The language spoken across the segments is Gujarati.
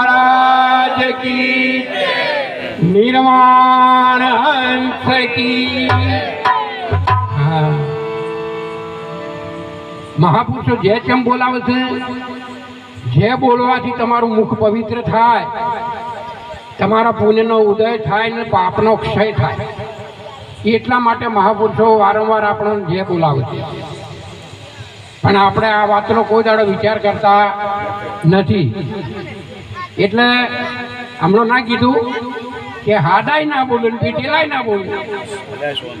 महाराज की निर्माण हंस की હા. મહાપુરુષો જે કેમ બોલાવે છે જે બોલવાથી તમારું મુખ પવિત્ર થાય તમારા પુણ્યનો ઉદય થાય ને પાપનો ક્ષય થાય એટલા માટે મહાપુરુષો વારંવાર આપણને જે બોલાવે છે પણ આપણે આ વાતનો કોઈ દાડો વિચાર કરતા નથી એટલે હમણાં ના કીધું કે હાડાય ના બોલું ને પીટેલાય ના બોલું.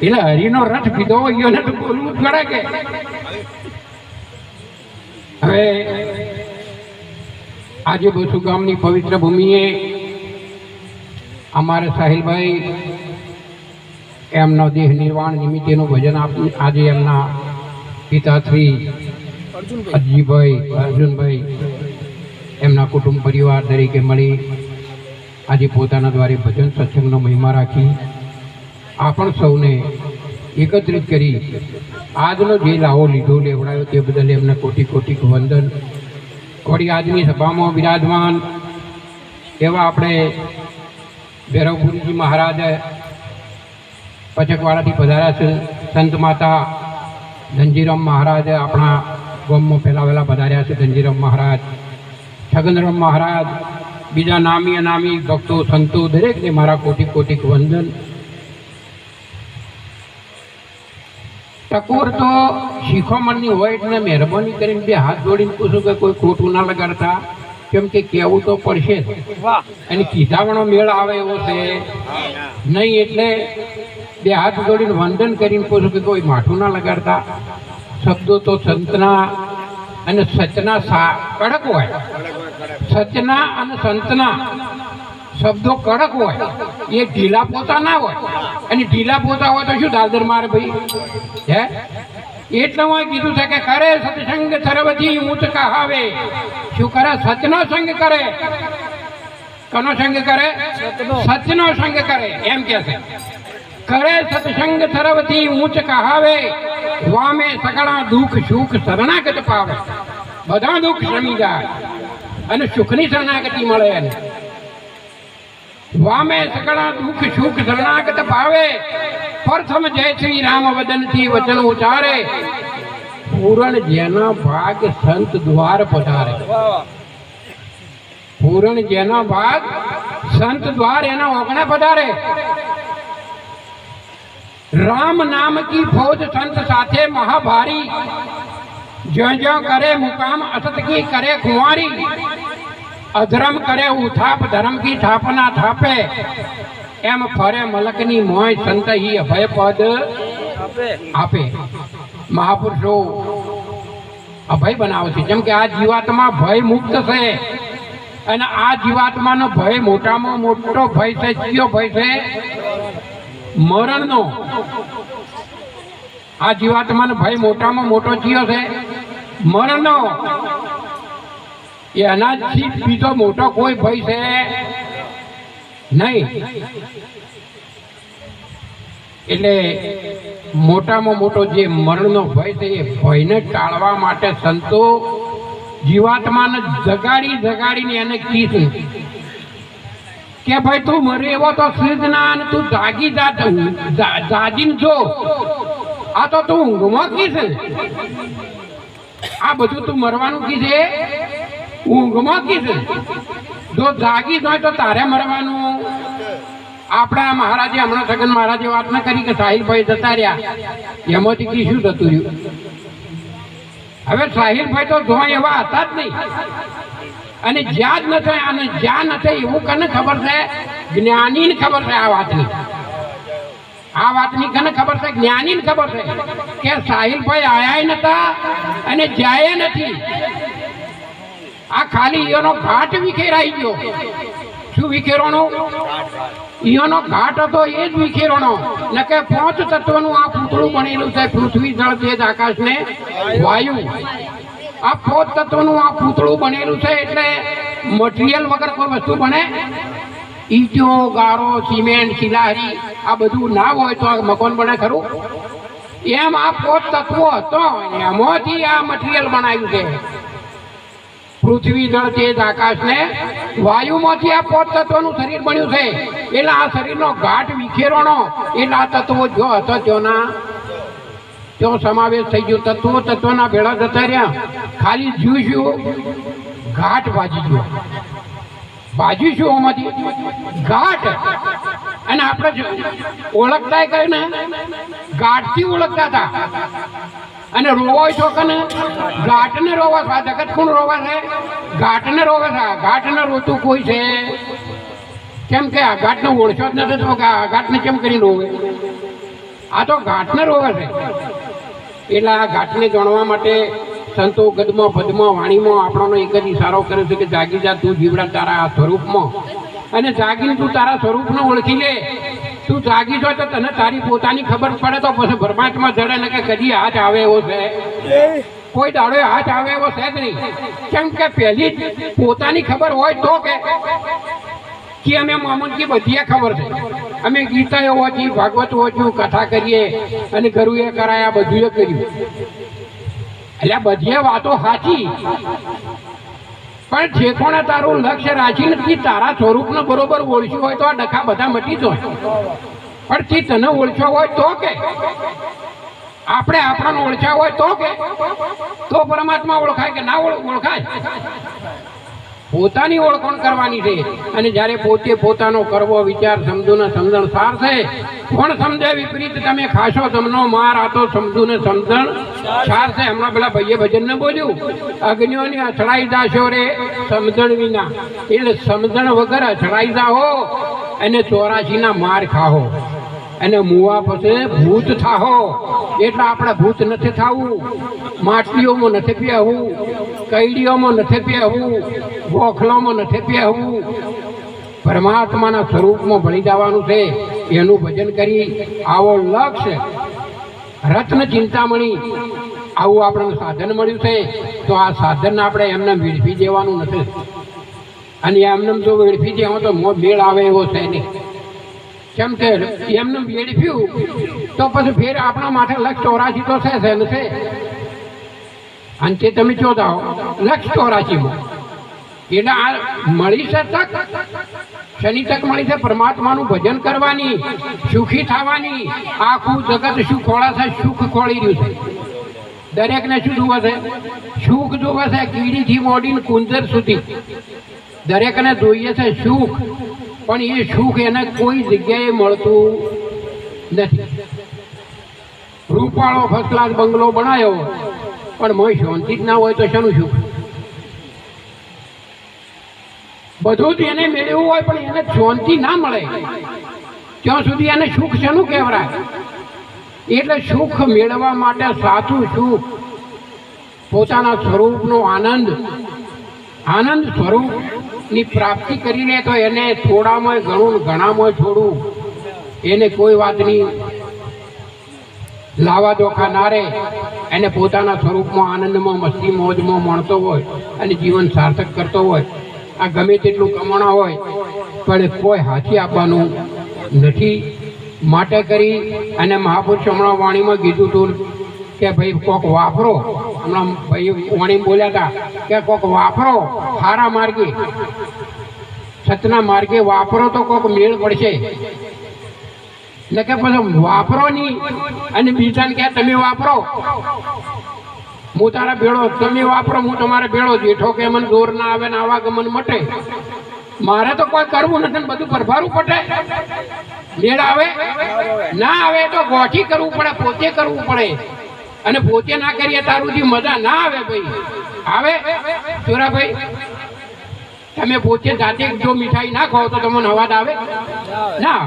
એટલે હરિનો રથ પીધો હોય ને તો બોલવું જ પડે કે. હવે આજે બસુ ગામની પવિત્ર ભૂમિએ અમારે સાહિલભાઈ એમનો દેહ નિર્વાણ નિમિત્તેનું ભજન આપ્યું આજે એમના પિતાશ્રી અજીભાઈ અર્જુનભાઈ એમના કુટુંબ પરિવાર તરીકે મળી આજે પોતાના દ્વારે ભજન સત્સંગનો મહિમા રાખી આપણ સૌને એકત્રિત કરી આજનો જે લાવો લીધો, લેવડાયો તે બદલ એમને કોટી કોટી વંદન. વળી આજની સભામાં બિરાજમાન એવા આપણે ભૈરવપુરીજી મહારાજ, પચકવાડાથી પધાર્યા છે. સંત માતા ધનજીરામ મહારાજ આપણા ગામમાં ફેલાવેલા પધાર્યા છે ધનજીરામ મહારાજ. છગનરામ મહારાજ બીજા નામી અનામી ભક્તો સંતો દરેકને મારા કોટી કોટી વંદન. ટકોર તો શિખોમણની હોય એટલે મહેરબાની કરીને બે હાથ જોડીને પૂછું કે કોઈ ખોટું ના લગાડતા. કેમ કે કહેવું તો પડશે. અને કીધાવણો મેળ આવે એવો છે. નહીં એટલે બે હાથ જોડીને વંદન કરીને પૂછું કે કોઈ માઠું ના લગાડતા. શબ્દો તો સંતના અને સચના સા કડક હોય. સચના અને સંતના શબ્દો કડક હોય એ ઢીલા પોતા ના હોય. અને ઢીલા પોતા હોય તો શું દાદર મારે ભાઈ? હે? એટલે હું કીધું છે કે કરે સત્સંગ સર્વથી ઊંચ કહાવે. શું કરે? સચનો સંગ કરે. કનો સંગ કરે? સચનો. સંગ કરે. એમ કે છે. કરે સત્સંગ સર્વથી ઊંચ કહાવે. વામે સકળા દુઃખ સુખ શરણાગત પાવે. બધા દુઃખ શમી જાય. અને સુખની શરણાગતિ મળે એને. વામે સકળા દુઃખ સુખ શરણાગત ભાવે પ્રથમ જય શ્રી રામ વદનથી વચન ઉચ્ચારે પૂરણ જેના ભાગ સંત દ્વાર પધારે. પૂરણ જેના ભાગ સંત દ્વાર એના ઓગણા પધારે. રામ નામ કી ફૌજ સંત સાથે મહાભારી. જ્યો જ્યો કરે મુકામ અસત કી કરે કુંવારી. અધર્મ કરે, ઉથાપ ધર્મ કી થાપના થાપે. એમ ફરે મલકની મોય, સંત હી અભય પદ આપે. મહાપુરુષો, અભય બનાવે છે. જેમ કે આ જીવાત્મા ભય મુક્ત છે. અને આ જીવાત્માનો ભય મોટામાં મોટો ભય છે. કયો ભય છે? મરણનો. આ જીવાત્માનો ભય મોટામાં મોટો કયો છે? મરણનો. એનાથી બીજો મોટો કોઈ ભય છે? નહીં. એટલે મોટામાં મોટો જે મરણનો ભય છે, એ ભયને ટાળવા માટે સંતો જીવાત્માને જગાડી જગાડીને એને કીધું કે ભાઈ, તું મરે એવો તો સિદ્ધ ના અને તું જાગી જા- જાગીને જો. આ તો તું ઊંઘમાં કીધે આ બધું તું મરવાનું કીધે ઊંઘમાં કીધું જો જાગી હોય તો તારે મરવાનું. આપણા મહારાજે હમણાં સગન મહારાજે વાત ના કરી કે સાહિલભાઈ જતા રહ્યા. એમાંથી કી શું થતું રહ્યું? હવે સાહિલભાઈ તો જો એવા હતા જ નહીં. અને જ્યાં જ નથી અને જ્યાં નથી એવું કને ખબર છે? જ્ઞાનીને ખબર છે આ વાતની. આ વાતની કને ખબર છે? જ્ઞાનીને ખબર છે કે સાહિલભાઈ આયા નતા અને જાય નથી. ખાલી ઈયોનો ઘાટ વિખેરાઈ ગયો. શું વિખેરણો? ઈયોનો ઘાટ હતો એ જ વિખેરણો. એટલે કે પાંચ તત્વનું આ પૂતળું બનેલું છે, પૃથ્વી, જળ, તેજ, આકાશ ને વાયુ. આ પાંચ તત્વનું આ પૂતળું બનેલું છે એટલે મટીરિયલ વગર કોઈ વસ્તુ બને ઈટો, ગારો, સિમેન્ટ, શિલાહારી, આ બધું ના હોય તો આ મકાન બને ખરું. એમ આ પોત તત્વો હતો એમાંથી આ મટીરિયલ બનાવ્યું છે. પૃથ્વી જળ તેજ આકાશને વાયુમાંથી આ પોત તત્વનું શરીર બન્યું છે. એટલે આ શરીરનો ઘાટ વિખેરણો, એટલે આ તત્વો જો હતો ત્યોના. ત્યો સમાવેશ થઈ ગયો. તત્વો તત્વના ભેળા જતા રહ્યા. ખાલી જીવ શું? ઘાટ બાજી ગયો. બાજી શું આમાંથી? ઘાટ. અને આપણે ઓળખતા કહ્યું ને? ઘાટથી ઓળખતા હતા. અને રોવાય છો કે ઘાટને રોવા છે? જગત કોણ રોવા છે? ઘાટને રોવા છે? ઘાટને રોતું કોઈ છે? કેમ કે આ ઘાટને ઓળખો જ નથી તો ઘાટને કેમ કરીને રોવે? આ તો ઘાટને રોવે છે. એટલે આ ઘાટને જાણવા માટે સંતો ગદમાં, પદમાં, વાણીમાં આપણાનો એક જ ઈશારો કરે છે કે જાગી જા તું જીવડા તારા આ સ્વરૂપમાં. અને જાગીને તું તારા સ્વરૂપને ઓળખી લે. તું જાગી જો તો તને તારી પોતાની ખબર પડે તો પછી પરમાત્મા જડે ને કે કદી હાથ આવે એવો છે. કોઈ દાડો હાથ આવે એવો છે જ નહીં. કેમ કે પહેલી જ પોતાની ખબર હોય તો કે કે અમે મામનકી બધી ખબર છે. અમે ગીતાઓ વાંચી ભાગવત વાંચ્યું કથા કરીએ અને ગરુએ કરાયા બધું એ કર્યું. એટલે બધી વાતો સાચી. પણ જે કોણે તારું લક્ષ્ય રાખી નથી તારા સ્વરૂપને બરોબર ઓળખ્યું હોય તો આ ડખા બધા મટી જો પણ તે તને ઓળખ્યો હોય તો કે. આપણે આપણને ઓળખ્યા હોય તો કે. તો પરમાત્મા ઓળખાય કે ના ઓળ- ઓળખાય? પોતાની ઓળખાણ કરવાની છે. અને જ્યારે પોતે પોતાનો કરવો વિચાર સમજો ને સમજણ સાર છે પણ સમજે વિપરીત તમે ખાશો તમનો માર, આ તો સમજુ ને સમજણ સાર છે હમણાં પેલા ભાઈએ ભજન ને બોલ્યું, અગ્નિઓની અથડાઈ જાશો રે સમજણ વિના. એટલે સમજણ વગર અથડાઈ જાઓ અને ચોરાશીના માર ખાહો અને મુવા પછી ભૂત થાહો. એટલે આપણે ભૂત નથી થવું. માટલીઓમાં નથી પહેવું કૈડીઓમાં નથી પહેવું ગોખલામાં નથી પહેવું પરમાત્માના સ્વરૂપમાં ભણી જવાનું છે. એનું ભજન કરી આવો લક્ષ્ય રત્ન ચિંતામણી. આવું આપણને સાધન મળ્યું છે. તો આ સાધન આપણે એમને વેડફી દેવાનું નથી. અને એમને જો વેડફી દેવા તો મોં મેળ આવે એવો છે નહીં. કેમ કે એમને વેડફ્યું તો પછી ફેર આપણા માટે લક્ષ ચોરાશી તો છે છે છે. અને તે તમે ચોદાઓ લક્ષ ચોરાશીમાં એટલે આ મળી છે તક, શનિ તક મળી છે, પરમાત્માનું ભજન કરવાની, સુખી થવાની, આખું જગત શું ખોળા છે, સુખ ખોળી રહ્યું છે. દરેકને શું જોવે છે? સુખ જોવે છે, કીડીથી મોડીને કુંજર સુધી. દરેકને જોઈએ છે, સુખ. પણ એ સુખ એને કોઈ જગ્યાએ મળતું નથી. રૂપાળો ફર્સ્ટ ક્લાસ બંગલો બનાવ્યો પણ મોય શાંતિ જ ના હોય તો શેનું સુખ? બધું જ એને મેળવવું હોય પણ એને શાંતિ ના મળે. ત્યાં સુધી એને સુખ શેનું કહેવાય? એટલે સુખ મેળવવા માટે સાચું સુખ પોતાના સ્વરૂપનો આનંદ આનંદ સ્વરૂપની પ્રાપ્તિ કરીને તો એને થોડામાં ઘણું ઘણામાં થોડું એને કોઈ વાતની લાવા દોખા ના રહે એને પોતાના સ્વરૂપમાં આનંદમાં, મસ્તી, મોજમાં માણતો હોય અને જીવન સાર્થક કરતો હોય. આ ગમે તેટલું કમાણા હોય, પણ કોઈ હાથી આપવાનું નથી. માટે કરી અને મહાપુરુષ હમણાં વાણીમાં કીધું હતું કે ભાઈ કોક વાપરો. હમણાં ભાઈ વાણી બોલ્યા હતા કે કોક વાપરો સારા માર્ગે. સતના માર્ગે વાપરો તો કોક મેળ પડશે. એટલે કે પછી વાપરો નહીં અને બીજાને કે તમે વાપરો. હું તારા ભેળો, તમે વાપરો, હું તમારે ભેળો જેઠો કે મને દોર ના આવે ને આવાગમન મટે. મારે તો કોઈ કરવું નથી ને બધું પરભારું પટે. મેળ આવે? ના આવે તો ગોઠી કરવું પડે, પોતે કરવું પડે. અને પોતે ના કરીએ તારુંથી મજા ના આવે ભાઈ. આવે? ચોરાભાઈ, તમે પોતે જાતે જો મીઠાઈ ના ખાઓ તો તમને અવાજ આવે? ના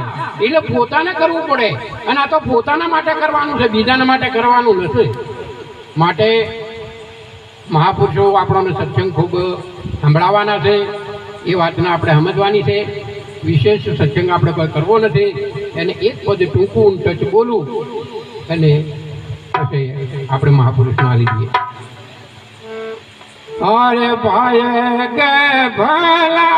એટલે પોતાને કરવું પડે. અને આ તો પોતાના માટે કરવાનું છે, બીજાના માટે કરવાનું નથી. માટે મહાપુરુષો આપણને સત્સંગ ખૂબ સંભળાવવાના છે. એ વાતને આપણે સમજવાની છે. વિશેષ સત્સંગ આપણે કોઈ કરવો નથી. એને એક પદ ટૂંકું ટચ બોલું અને આપણે મહાપુરુષ ના દઈએ. અરે ભાઈ કે ભલા